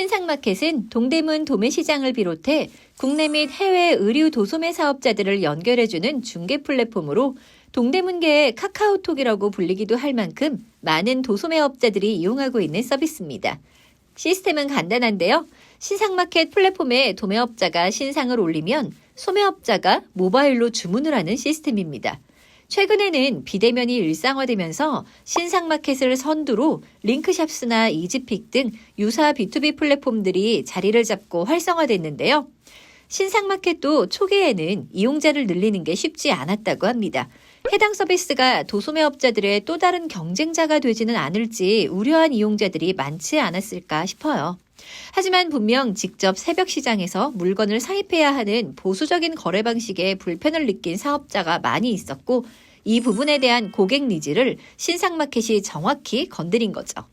신상마켓은 동대문 도매시장을 비롯해 국내 및 해외 의류 도소매 사업자들을 연결해주는 중개 플랫폼으로 동대문계의 카카오톡이라고 불리기도 할 만큼 많은 도소매 업자들이 이용하고 있는 서비스입니다. 시스템은 간단한데요. 신상마켓 플랫폼에 도매업자가 신상을 올리면 소매업자가 모바일로 주문을 하는 시스템입니다. 최근에는 비대면이 일상화되면서 신상마켓을 선두로 링크샵스나 이지픽 등 유사 B2B 플랫폼들이 자리를 잡고 활성화됐는데요. 신상마켓도 초기에는 이용자를 늘리는 게 쉽지 않았다고 합니다. 해당 서비스가 도소매업자들의 또 다른 경쟁자가 되지는 않을지 우려한 이용자들이 많지 않았을까 싶어요. 하지만 분명 직접 새벽 시장에서 물건을 사입해야 하는 보수적인 거래 방식에 불편을 느낀 사업자가 많이 있었고 이 부분에 대한 고객 니즈를 신상마켓이 정확히 건드린 거죠.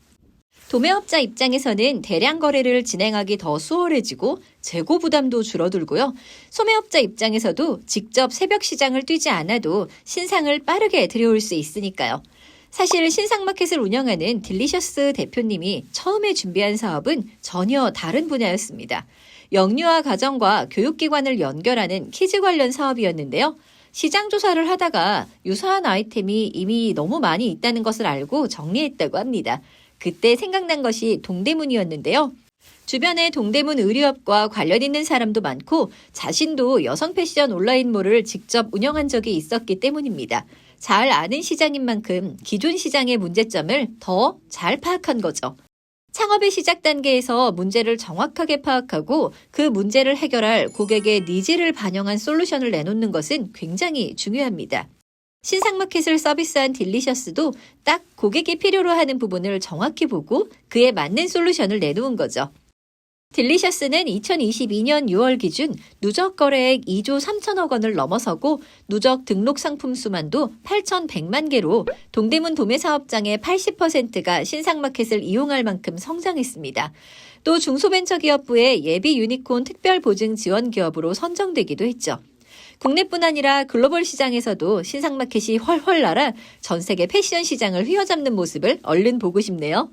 도매업자 입장에서는 대량 거래를 진행하기 더 수월해지고 재고 부담도 줄어들고요. 소매업자 입장에서도 직접 새벽 시장을 뛰지 않아도 신상을 빠르게 들여올 수 있으니까요. 사실 신상마켓을 운영하는 딜리셔스 대표님이 처음에 준비한 사업은 전혀 다른 분야였습니다. 영유아 가정과 교육기관을 연결하는 키즈 관련 사업이었는데요. 시장 조사를 하다가 유사한 아이템이 이미 너무 많이 있다는 것을 알고 정리했다고 합니다. 그때 생각난 것이 동대문이었는데요. 주변에 동대문 의류업과 관련 있는 사람도 많고 자신도 여성 패션 온라인몰을 직접 운영한 적이 있었기 때문입니다. 잘 아는 시장인 만큼 기존 시장의 문제점을 더 잘 파악한 거죠. 창업의 시작 단계에서 문제를 정확하게 파악하고 그 문제를 해결할 고객의 니즈를 반영한 솔루션을 내놓는 것은 굉장히 중요합니다. 신상마켓을 서비스한 딜리셔스도 딱 고객이 필요로 하는 부분을 정확히 보고 그에 맞는 솔루션을 내놓은 거죠. 딜리셔스는 2022년 6월 기준 누적 거래액 2조 3천억 원을 넘어서고 누적 등록 상품 수만도 8,100만 개로 동대문 도매 사업장의 80%가 신상마켓을 이용할 만큼 성장했습니다. 또 중소벤처기업부의 예비 유니콘 특별 보증 지원 기업으로 선정되기도 했죠. 국내뿐 아니라 글로벌 시장에서도 신상마켓이 훨훨 날아 전 세계 패션 시장을 휘어잡는 모습을 얼른 보고 싶네요.